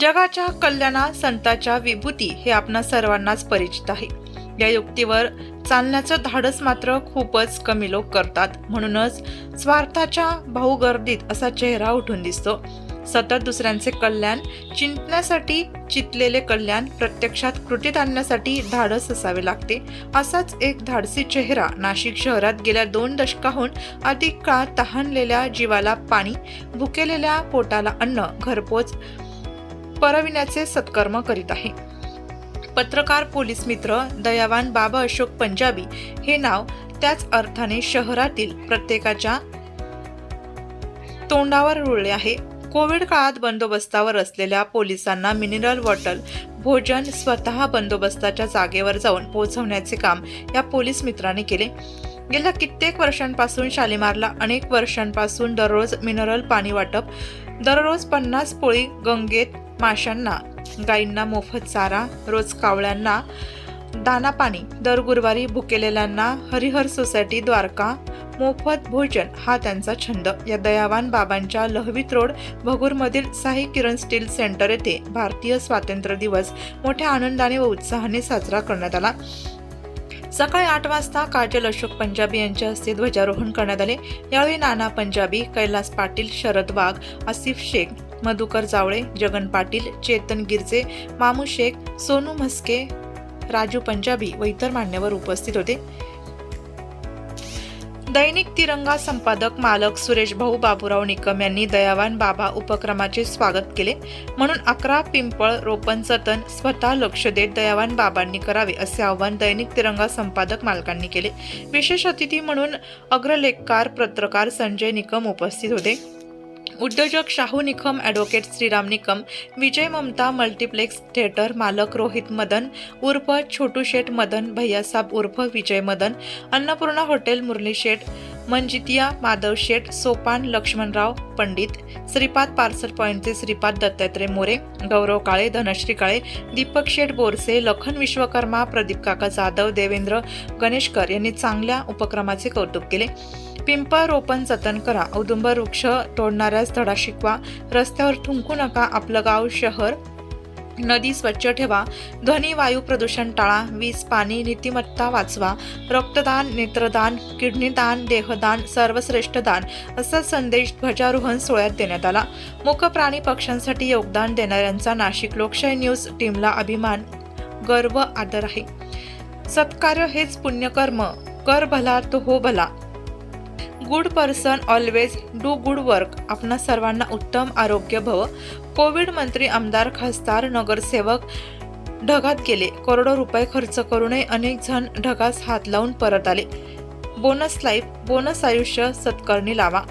जगाच्या कल्याणा संताच्या विभूती हे आपणा सर्वांनाच परिचित आहे. या युक्तीवर चालण्याचं धाडस मात्र खूपच कमी लोक करतात. म्हणूनच स्वार्थाच्या भाऊगर्दीत असा चेहरा उठून दिसतो. सतत दुसऱ्यांचे कल्याण चिंतण्यासाठी चितलेले कल्याण प्रत्यक्षात कृतीत आणण्यासाठी धाडस असावे लागते. असाच एक धाडसी चेहरा नाशिक शहरात गेल्या दोन दशकाहून अधिक काळ तहानलेल्या जीवाला पाणी भुकेलेल्या पोटाला अन्न घरपोच परविण्याचे सत्कर्म करीत आहे. पत्रकार पोलीस मित्र दयावान बाबा अशोक पंजाबी हे नाव त्याच अर्थाने शहरातील प्रत्येकाच्या तोंडावर रुळले आहे. कोविड काळात बंदोबस्तावर असलेल्या पोलिसांना मिनरल वॉटर भोजन स्वतः बंदोबस्ताच्या जागेवर जाऊन पोहोचवण्याचे काम या पोलीस मित्राने केले. गेल्या कित्येक वर्षांपासून शालिमारला अनेक वर्षांपासून दररोज मिनरल पाणी वाटप दररोज पन्नास पोळी गंगेत माशांना गायींना मोफत चारा रोज कावळ्यांना दाना पाणी दर गुरुवारी भुकेलेल्यांना हरिहर सोसायटी द्वारका मोफत भोजन हा त्यांचा छंद. या दयावान बाबांच्या लहवीत रोड भगूरमधील साई किरण स्टील सेंटर येथे भारतीय स्वातंत्र्य दिवस मोठ्या आनंदाने व उत्साहाने साजरा करण्यात आला. सकाळी आठ वाजता काजल अशोक पंजाबी यांच्या हस्ते ध्वजारोहण करण्यात आले. यावेळी नाना पंजाबी कैलास पाटील शरद वाघ आसिफ शेख मधुकर जावळे जगन पाटील चेतन गिरजे मामू शेख सोनू म्हस्के राजू पंजाबी व इतर मान्यवर उपस्थित होते. दैनिक तिरंगा संपादक मालक सुरेश भाऊ बाबूराव निकम यांनी दयावान बाबा उपक्रमाचे स्वागत केले. म्हणून अकरा पिंपळ रोपण जतन स्वतः लक्ष देत दयावान बाबांनी करावे असे आवाहन दैनिक तिरंगा संपादक मालकांनी केले. विशेष अतिथी म्हणून अग्रलेखकार पत्रकार संजय निकम उपस्थित होते. उद्योजक Shahu Nikam advocate Shriram Nikam Vijay Mamta multiplex theatre मालक रोहित मदन उर्फ छोटू शेठ मदन भैयासाब उर्फ विजय मदन अन्नपूर्णा हॉटेल मुरली शेठ मंजितिया माधव शेठ सोपान लक्ष्मणराव पंडित श्रीपाद पार्सल पॉईंटचे श्रीपाद दत्तात्रय मोरे गौरव काळे धनश्री काळे दीपक शेठ बोरसे लखन विश्वकर्मा प्रदीप काका जाधव देवेंद्र गणेशकर यांनी चांगल्या उपक्रमाचे कौतुक केले. पिंप रोपण जतन करा. औदुंबर वृक्ष तोडणाऱ्यास धडा शिकवा. रस्त्यावर थुंकू नका. आपलं गाव शहर. नदी स्वच्छ ठेवा. ध्वनी वायू प्रदूषण टाळा. वीज पाणी नीतिमत्ता वाचवा. रक्तदान नेत्रदान किडनीदान देहदान सर्वश्रेष्ठ दान असा संदेश ध्वजारोहण सोहळ्यात देण्यात आला. मुख प्राणी पक्ष्यांसाठी योगदान देणाऱ्यांचा नाशिक लोकशाही न्यूज टीमला अभिमान. गर्व आदर आहे. सत्कार्य हेच पुण्यकर्म. कर भला तो हो भला. Good person always do good work आपणा सर्वांना उत्तम आरोग्य भव. कोविड मंत्री आमदार खासदार नगरसेवक ढगात गेले. करोडो रुपये खर्च करूनही अनेक जण ढगास हात लावून परत आले. बोनस लाईफ बोनस आयुष्य सत्कर्णी लावा.